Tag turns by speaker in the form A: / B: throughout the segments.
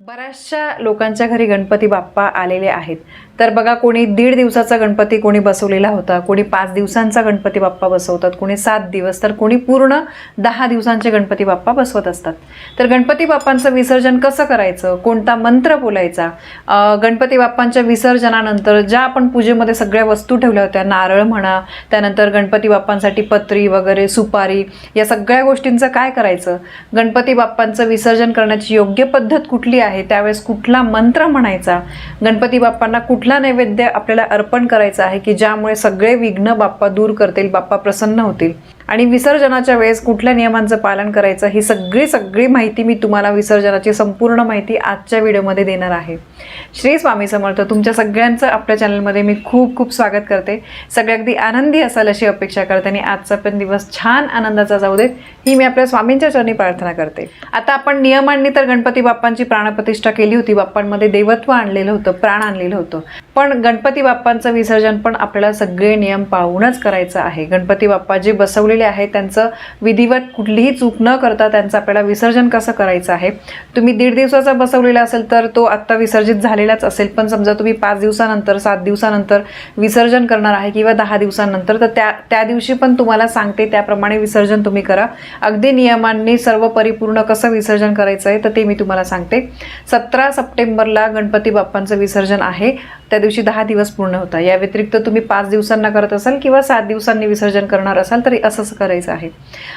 A: बऱ्याचशा लोकांच्या घरी गणपती बाप्पा आलेले आहेत. तर बघा कोणी दीड दिवसाचा गणपती कोणी बसवलेला होता कोणी पाच दिवसांचा गणपती बाप्पा बसवतात कोणी सात दिवस तर कोणी पूर्ण दहा दिवसांचे गणपती बाप्पा बसवत असतात. तर गणपती बाप्पांचं विसर्जन कसं करायचं? कोणता मंत्र बोलायचा? गणपती बाप्पांच्या विसर्जनानंतर ज्या आपण पूजेमध्ये सगळ्या वस्तू ठेवल्या होत्या नारळ म्हणा त्यानंतर गणपती बाप्पांसाठी पत्री वगैरे सुपारी या सगळ्या गोष्टींचं काय करायचं? गणपती बाप्पांचं विसर्जन करण्याची योग्य पद्धत कुठली आहे त्यावेळेस कुठला मंत्र म्हणायचा? गणपती बाप्पांना कुठला नैवेद्य आपल्याला अर्पण करायचा आहे की ज्यामुळे सगळे विघ्न बाप्पा दूर करतील बाप्पा प्रसन्न होतील? आणि विसर्जनाच्या वेळेस कुठल्या नियमांचं पालन करायचं ही सगळी सगळी माहिती मी तुम्हाला विसर्जनाची संपूर्ण माहिती आजच्या व्हिडिओमध्ये देणार आहे. श्री स्वामी समर्थ तुमच्या सगळ्यांचं आपल्या चॅनलमध्ये मी खूप खूप स्वागत करते. सगळे अगदी आनंदी असाल अशी अपेक्षा करते आणि आजचा पण दिवस छान आनंदाचा जाऊ देत ही मी आपल्या स्वामींच्या चरणी प्रार्थना करते. आता आपण नियमांनी तर गणपती बाप्पांची प्राणप्रतिष्ठा केली होती बाप्पांमध्ये देवत्व आणलेलं होतं प्राण आणलेलं होतं. पण गणपती बाप्पांचं विसर्जन पण आपल्याला सगळे नियम पाळूनच करायचं आहे. गणपती बाप्पा जे बसवले बसवलेले आहे. त्यांचं विधिवत कुठलीही चूक न करता त्यांचं आपल्याला विसर्जन कसं करायचं आहे? तुम्ही दीड दिवसाचा बसवलेला असेल तर तो आत्ता विसर्जित झालेलाच असेल. पण समजा तुम्ही पाच दिवसानंतर सात दिवसानंतर विसर्जन करणार आहे किंवा दहा दिवसानंतर तर त्या त्या दिवशी पण तुम्हाला सांगते त्याप्रमाणे विसर्जन तुम्ही करा. अगदी नियमांनी सर्व परिपूर्ण कसं विसर्जन करायचं आहे तर ते मी तुम्हाला सांगते. सतरा सप्टेंबरला गणपती बाप्पांचं विसर्जन आहे. त्या दिवशी दहा दिवस पूर्ण होता. या व्यतिरिक्त तुम्ही पाच दिवसांना करत असाल किंवा सात दिवसांनी विसर्जन करणार असाल तरी असंच करायचं आहे.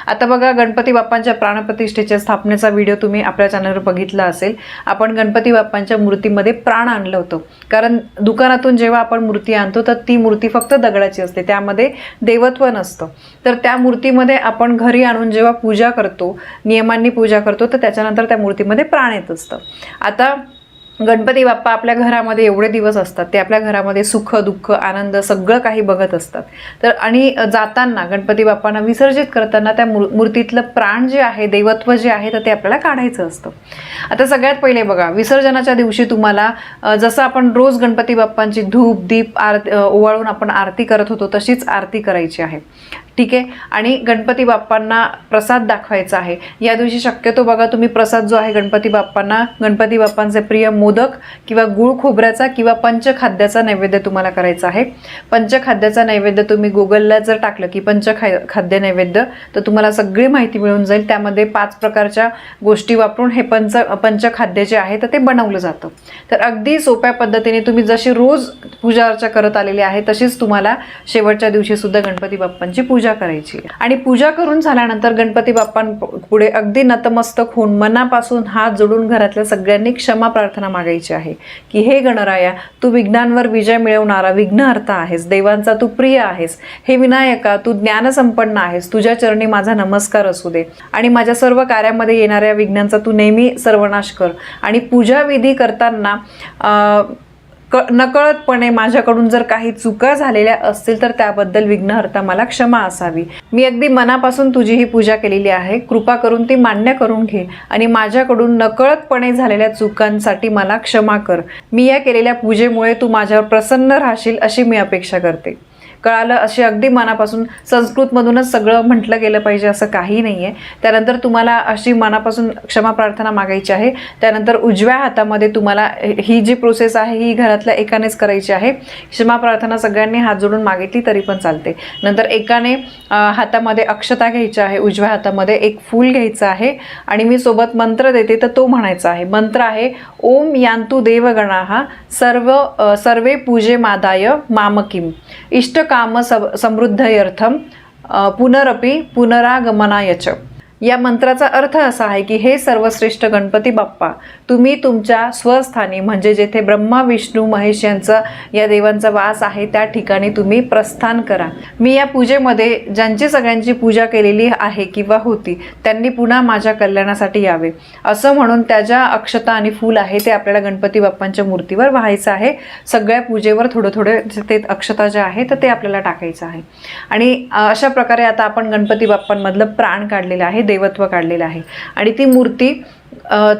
A: आता बघा गणपती बाप्पांच्या प्राणप्रतिष्ठेच्या स्थापनेचा व्हिडिओ तुम्ही आपल्या चॅनलवर बघितला असेल. आपण गणपती बाप्पांच्या मूर्तीमध्ये प्राण आणलं होतं. कारण दुकानातून जेव्हा आपण मूर्ती आणतो तर ती मूर्ती फक्त दगडाची असते. त्यामध्ये देवत्व नसतं. तर त्या मूर्तीमध्ये आपण घरी आणून जेव्हा पूजा करतो नियमांनी पूजा करतो तर त्याच्यानंतर त्या मूर्तीमध्ये प्राण येत असतं. आता गणपती बाप्पा आपल्या घरामध्ये एवढे दिवस असतात ते आपल्या घरामध्ये सुख दुःख आनंद सगळं काही बघत असतात. तर आणि जाताना गणपती बाप्पांना विसर्जित करताना त्या मूर मूर्तीतलं प्राण जे आहे देवत्व जे आहे तर ते आपल्याला काढायचं असतं. आता सगळ्यात पहिले बघा विसर्जनाच्या दिवशी तुम्हाला जसं आपण रोज गणपती बाप्पांची धूप दीप आरती ओवाळून आपण आरती करत होतो तशीच आरती करायची आहे. ठीक आहे. आणि गणपती बाप्पांना प्रसाद दाखवायचा आहे. या दिवशी शक्यतो बघा तुम्ही प्रसाद जो आहे गणपती बाप्पांना गणपती बाप्पांचे प्रिय मोदक किंवा गुळ खोबऱ्याचा किंवा पंचखाद्याचा नैवेद्य तुम्हाला करायचा आहे. पंचखाद्याचा नैवेद्य तुम्ही गुगलला जर टाकलं की पंचखा खाद्य नैवेद्य तर तुम्हाला सगळी माहिती मिळून जाईल. त्यामध्ये पाच प्रकारच्या गोष्टी वापरून हे पंच पंचखाद्य जे आहे तर ते बनवलं जातं. तर अगदी सोप्या पद्धतीने तुम्ही जशी रोज पूजा अर्चा करत आलेली आहे तशीच तुम्हाला शेवटच्या दिवशी सुद्धा गणपती बाप्पांची पूजा पूजा करायची. आणि पूजा करून झाल्यानंतर गणपती बाप्पांपुढे अगदी नतमस्तक होऊन मनापासून हात जोडून घरातल्या सगळ्यांनी क्षमा प्रार्थना मागायची आहे. की हे गणराया तू विघ्नांवर विजय मिळवणारा विघ्नहर्ता आहेस. देवांचा तू प्रिय आहेस. हे विनायका तू ज्ञानसंपन्न आहेस. तुझ्या चरणी माझा नमस्कार असू दे. आणि माझ्या सर्व कार्यामध्ये येणाऱ्या विघ्नांचा तू नेहमी सर्वनाश कर. आणि पूजा विधी करताना क नकळतपणे माझ्याकडून जर काही चुका झालेल्या असतील तर त्याबद्दल विघ्नहर्ता मला क्षमा असावी. मी अगदी मनापासून तुझी ही पूजा केलेली आहे. कृपा करून ती मान्य करून घे आणि माझ्याकडून नकळतपणे झालेल्या चुकांसाठी मला क्षमा कर. मी या केलेल्या पूजेमुळे तू माझ्यावर प्रसन्न राहशील अशी मी अपेक्षा करते. कळालं अशी अगदी मनापासून संस्कृतमधूनच सगळं म्हटलं गेलं पाहिजे असं काही नाही आहे त्यानंतर तुम्हाला अशी मनापासून क्षमा प्रार्थना मागायची आहे. त्यानंतर उजव्या हातामध्ये तुम्हाला ही जी प्रोसेस आहे ही घरातल्या एकानेच करायची आहे. क्षमा प्रार्थना सगळ्यांनी हात जोडून मागितली तरी पण चालते. नंतर एकाने हातामध्ये अक्षता घ्यायची आहे उजव्या हातामध्ये एक फूल घ्यायचं आहे आणि मी सोबत मंत्र देते तर तो म्हणायचा आहे. मंत्र आहे ओम यांतु देवगणा सर्व सर्वे पूजे मादाय मामकिम इष्ट सम समृद्धयर्थम अ, पुनरपि पुनरागमनाय च। या मंत्राचा अर्थ असा आहे की हे सर्वश्रेष्ठ गणपती बाप्पा तुम्ही तुमच्या स्वस्थानी म्हणजे जेथे ब्रह्मा विष्णू महेश यांचं या देवांचा वास आहे त्या ठिकाणी तुम्ही प्रस्थान करा. मी या पूजेमध्ये ज्यांची सगळ्यांची पूजा केलेली आहे किंवा होती त्यांनी पुन्हा माझ्या कल्याणासाठी यावे. असं म्हणून त्या ज्या अक्षता आणि फूल आहे ते आपल्याला गणपती बाप्पांच्या मूर्तीवर व्हायचं आहे. सगळ्या पूजेवर थोडं थोडं ते अक्षता ज्या आहे तर ते आपल्याला टाकायचं आहे. आणि अशा प्रकारे आता आपण गणपती बाप्पांमधलं प्राण काढलेलं आहे. देवत्व काढलेलं आहे. आणि ती मूर्ती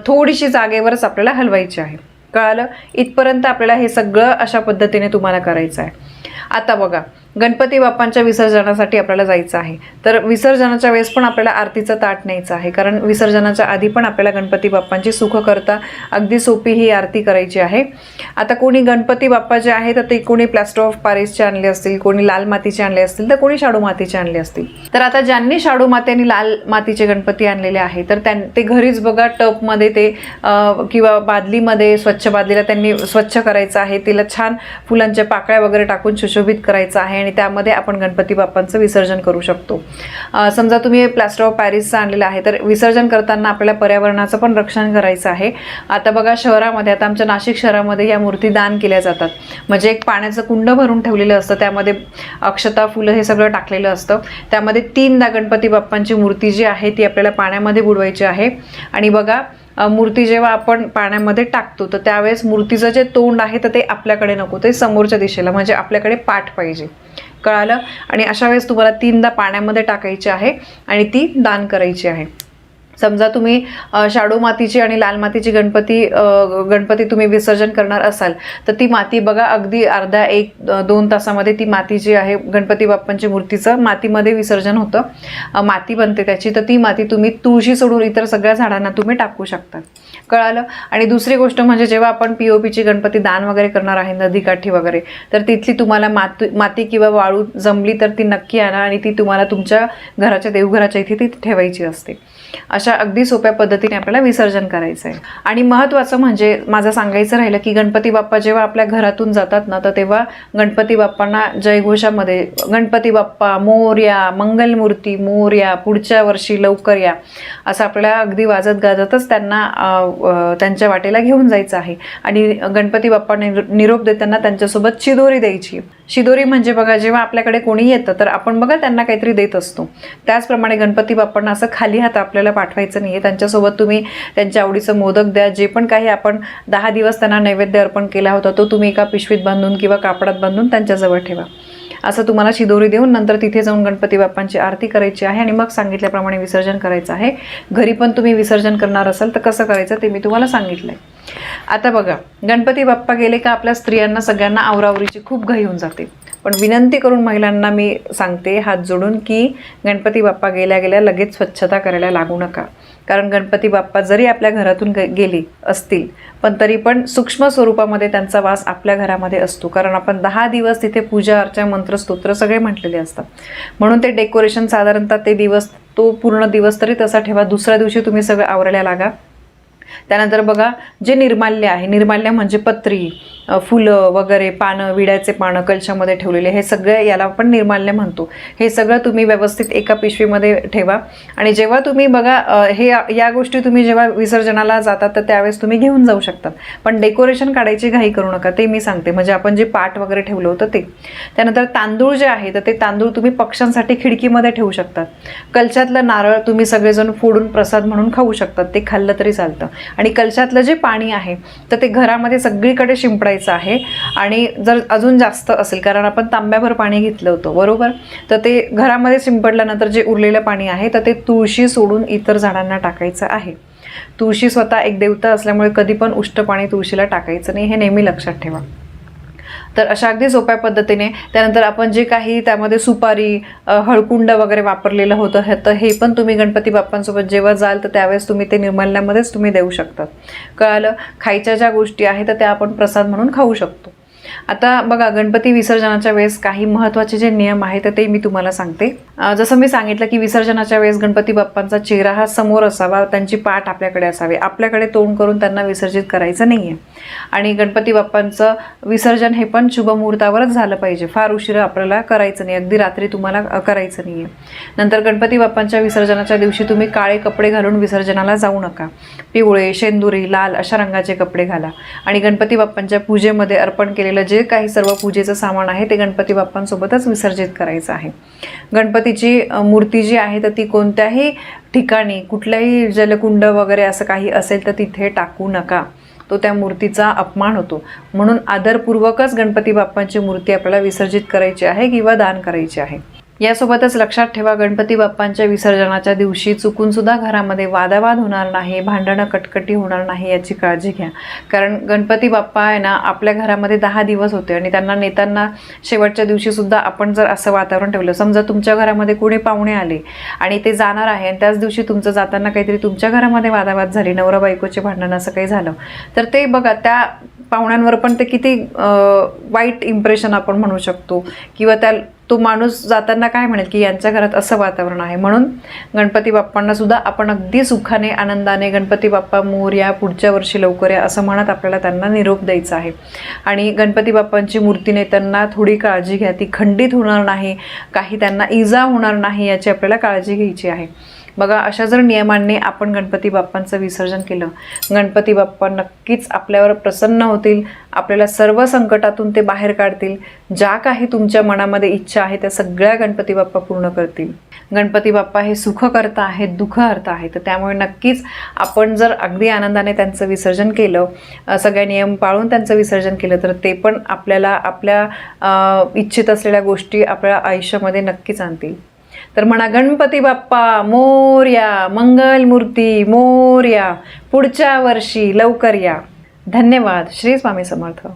A: थोडीशी जागेवरच आपल्याला हलवायची आहे. कळालं? इथपर्यंत आपल्याला हे सगळं अशा पद्धतीने तुम्हाला करायचं आहे. आता बघा गणपती बाप्पांच्या विसर्जनासाठी आपल्याला जायचं आहे. तर विसर्जनाच्या वेळेस पण आपल्याला आरतीचं ताट न्यायचं आहे. कारण विसर्जनाच्या आधी पण आपल्याला गणपती बाप्पांची सुख करता अगदी सोपी ही आरती करायची आहे. आता कोणी गणपती बाप्पा जे आहे तर ते कोणी प्लॅस्टर ऑफ पॅरिसचे आणले असतील कोणी लाल मातीचे आणले असतील तर कोणी शाडू मातीचे आणले असतील. तर आता ज्यांनी शाडू माती आणि लाल मातीचे गणपती आणलेले आहे तर त्यां ते घरीच बघा टपमध्ये ते किंवा बादलीमध्ये स्वच्छ बादलीला त्यांनी स्वच्छ करायचं आहे. तिला छान फुलांच्या पाकळ्या वगैरे टाकून सुशोभित करायचं आहे. आणि त्यामध्ये आपण गणपती बाप्पांचं विसर्जन करू शकतो. समजा तुम्ही प्लास्टर ऑफ पॅरिसचं आणलेलं आहे तर विसर्जन करताना आपल्याला पर्यावरणाचं पण रक्षण करायचं आहे. आता बघा शहरामध्ये आता आमच्या नाशिक शहरामध्ये या मूर्ती दान केल्या जातात. म्हणजे एक पाण्याचं कुंड भरून ठेवलेलं असतं त्यामध्ये अक्षता फुलं हे सगळं टाकलेलं असतं. त्यामध्ये तीनदा गणपती बाप्पांची मूर्ती जी आहे ती आपल्याला पाण्यामध्ये बुडवायची आहे. आणि बघा मूर्ती जेव्हा आपण पाण्यामध्ये टाकतो तर त्यावेळेस मूर्तीचं जे तोंड आहे तर ते आपल्याकडे नको ते समोरच्या दिशेला म्हणजे आपल्याकडे पाठ पाहिजे. कळालं? आणि अशा वेळेस तुम्हाला तीनदा पाण्यामध्ये टाकायची आहे आणि ती दान करायची आहे. समजा तुम्ही अ, शाडू मातीची आणि लाल मातीची गणपती गणपती तुम्ही विसर्जन करणार असाल तर ती माती बघा अगदी अर्धा एक दोन तासामध्ये ती माती जी आहे गणपती बाप्पांची मूर्तीचं मातीमध्ये विसर्जन होतं. माती बनते त्याची तर ती माती तुम्ही तुळशी सोडून इतर सगळ्या झाडांना तुम्ही टाकू शकता. कळालं? आणि दुसरी गोष्ट म्हणजे जेव्हा आपण पी ओ पीची गणपती दान वगैरे करणार आहे नदीकाठी वगैरे तर तिथली तुम्हाला माती माती किंवा वाळू जमली तर ती नक्की आणा आणि ती तुम्हाला तुमच्या घराच्या देवघराच्या इथे ती ठेवायची असते. अशा अगदी सोप्या पद्धतीने आपल्याला विसर्जन करायचं आहे आणि महत्त्वाचं म्हणजे माझं सांगायचं राहिलं की गणपती बाप्पा जेव्हा आपल्या घरातून जातात ना तर तेव्हा गणपती बाप्पांना जयघोषामध्ये गणपती बाप्पा मोर्या मंगलमूर्ती मोर्या पुढच्या वर्षी लवकर या असं आपल्याला अगदी वाजत गाजतच त्यांना त्यांच्या वाटेला घेऊन जायचं आहे. आणि गणपती बाप्पा निर- निरोप देताना त्यांच्यासोबत चिदोरी द्यायची. शिदोरी म्हणजे बघा जेव्हा आपल्याकडे कोणी येतं तर आपण बघा त्यांना काहीतरी देत असतो. त्याचप्रमाणे गणपती बाप्पांना असं खाली हात आपल्याला पाठवायचं नाही आहे त्यांच्यासोबत तुम्ही त्यांच्या आवडीचं मोदक द्या. जे पण काही आपण दहा दिवस त्यांना नैवेद्य अर्पण केला होता तो तुम्ही एका पिशवीत बांधून किंवा कापडात बांधून त्यांच्याजवळ ठेवा. असं तुम्हाला शिदोरी देऊन नंतर तिथे जाऊन गणपती बाप्पांची आरती करायची आहे आणि मग सांगितल्याप्रमाणे विसर्जन करायचं आहे. घरी पण तुम्ही विसर्जन करणार असाल तर कसं करायचं ते मी तुम्हाला सांगितलं आहे आता बघा गणपती बाप्पा गेले का आपल्या स्त्रियांना सगळ्यांना आवरावरीची खूप घाई होऊन जाते. पण विनंती करून महिलांना मी सांगते हात जोडून की गणपती बाप्पा गेल्या गेल्या लगेच स्वच्छता करायला लागू नका. कारण गणपती बाप्पा जरी आपल्या घरातून गे- गेले असतील पण तरी पण सूक्ष्म स्वरूपामध्ये त्यांचा वास आपल्या घरामध्ये असतो. कारण आपण दहा दिवस तिथे पूजा अर्चा मंत्र स्तोत्र सगळे म्हटलेले असतात. म्हणून ते डेकोरेशन साधारणतः ते दिवस तो पूर्ण दिवस तरी तसा ठेवा. दुसऱ्या दिवशी तुम्ही सगळं आवरायला लागा. त्यानंतर बघा जे निर्माल्य आहे निर्माल्य म्हणजे पत्री. फुलं वगैरे पानं विड्याचे पानं कलशामध्ये ठेवलेले हे सगळं याला आपण निर्माल्य म्हणतो. हे सगळं तुम्ही व्यवस्थित एका पिशवीमध्ये ठेवा. आणि जेव्हा तुम्ही बघा हे या गोष्टी तुम्ही जेव्हा विसर्जनाला जातात तर त्यावेळेस तुम्ही घेऊन जाऊ शकतात पण डेकोरेशन काढायची घाई करू नका ते मी सांगते. म्हणजे आपण जे पाट वगैरे ठेवलं होतं ते. त्यानंतर तांदूळ जे आहे तर ते तांदूळ तुम्ही पक्ष्यांसाठी खिडकीमध्ये ठेवू शकतात कलशातलं नारळ तुम्ही सगळेजण फोडून प्रसाद म्हणून खाऊ शकतात ते खाल्लं तरी चालतं. आणि कलशातलं जे पाणी आहे तर ते घरामध्ये सगळीकडे शिंपडायचं. आहे. आणि जर अजून जास्त असेल कारण आपण तांब्याभर पाणी घेतलं होतं बरोबर? तर ते घरामध्ये शिंपडल्यानंतर जे उरलेलं पाणी आहे तर ते तुळशी सोडून इतर झाडांना टाकायचं आहे. तुळशी स्वतः एक देवता असल्यामुळे कधी पण उष्ट पाणी तुळशीला टाकायचं नाही हे नेहमी लक्षात ठेवा. तर अशा अगदी सोप्या पद्धतीने त्यानंतर आपण जे काही त्यामध्ये सुपारी हळकुंड वगैरे वापरलेलं होतं हे तर हे पण तुम्ही गणपती बाप्पांसोबत जेव्हा जाल तर त्यावेळेस तुम्ही ते निर्माल्यामध्येच तुम्ही देऊ शकतात कळालं? खायच्या ज्या गोष्टी आहेत तर त्या आपण प्रसाद म्हणून खाऊ शकतो. आता बघा गणपती विसर्जनाच्या वेळेस काही महत्त्वाचे जे नियम आहेत तर ते मी तुम्हाला सांगते. जसं मी सांगितलं की विसर्जनाच्या वेळेस गणपती बाप्पांचा चेहरा हा समोर असावा त्यांची पाठ आपल्याकडे असावी. आपल्याकडे तोंड करून त्यांना विसर्जित करायचं नाही आहे आणि गणपती बाप्पांचं विसर्जन हे पण शुभमुहूर्तावरच झालं पाहिजे. फार उशिरा आपल्याला करायचं नाही. अगदी रात्री तुम्हाला करायचं नाही आहे नंतर गणपती बाप्पांच्या विसर्जनाच्या दिवशी तुम्ही काळे कपडे घालून विसर्जनाला जाऊ नका. पिवळे शेंदुरी लाल अशा रंगाचे कपडे घाला. आणि गणपती बाप्पांच्या पूजेमध्ये अर्पण केलेलं जे काही सर्व पूजेचं सामान आहे ते गणपती बाप्पांसोबतच विसर्जित करायचं आहे. गणपती अ, मूर्ती जी आहे तर ती कोणत्याही ठिकाणी कुठल्याही जलकुंड वगैरे असं काही असेल तर तिथे टाकू नका. तो त्या मूर्तीचा अपमान होतो. म्हणून आदरपूर्वकच गणपती बाप्पांची मूर्ती आपल्याला विसर्जित करायची आहे किंवा दान करायची आहे. यासोबतच लक्षात ठेवा गणपती बाप्पांच्या विसर्जनाच्या दिवशी चुकून सुद्धा घरामध्ये वादावाद होणार नाही भांडणं कटकटी होणार नाही याची काळजी घ्या. कारण गणपती बाप्पा आहे ना आपल्या घरामध्ये दहा दिवस होते आणि त्यांना नेताना शेवटच्या दिवशीसुद्धा आपण जर असं वातावरण ठेवलं समजा तुमच्या घरामध्ये कुणी पाहुणे आले आणि ते जाणार आहे आणि त्याच दिवशी तुमचं जाताना काहीतरी तुमच्या घरामध्ये वादावाद झाली नवरा बायकोचे भांडण असं काही झालं तर ते बघा त्या पाहुण्यांवर पण ते किती वाईट इम्प्रेशन आपण म्हणू शकतो किंवा त्या तो माणूस जाताना काय म्हणेल की यांच्या घरात असं वातावरण आहे. म्हणून गणपती बाप्पांना सुद्धा आपण अगदी सुखाने आनंदाने गणपती बाप्पा मोर या पुढच्या वर्षी लवकर या असं म्हणत आपल्याला त्यांना निरोप द्यायचा आहे. आणि गणपती बाप्पांची मूर्ती नेत्यांना थोडी काळजी घ्या ती खंडित होणार नाही काही त्यांना इजा होणार नाही याची आपल्याला काळजी घ्यायची आहे. बघा अशा जर नियमांनी आपण गणपती बाप्पांचं विसर्जन केलं गणपती बाप्पा नक्कीच आपल्यावर प्रसन्न होतील आपल्याला सर्व संकटातून ते बाहेर काढतील ज्या काही तुमच्या मनामध्ये इच्छा आहे त्या सगळ्या गणपती बाप्पा पूर्ण करतील. गणपती बाप्पा हे सुख करता आहेत दुःख अर्थ आहे तर त्यामुळे नक्कीच आपण जर अगदी आनंदाने त्यांचं विसर्जन केलं सगळे नियम पाळून त्यांचं विसर्जन केलं तर ते पण आपल्याला आपल्या इच्छित असलेल्या गोष्टी आपल्या आयुष्यामध्ये नक्कीच आणतील. तर म्हणा गणपती बाप्पा मोर्या मंगल मूर्ती मोर्या पुढच्या वर्षी लवकर या. धन्यवाद. श्री स्वामी समर्थ.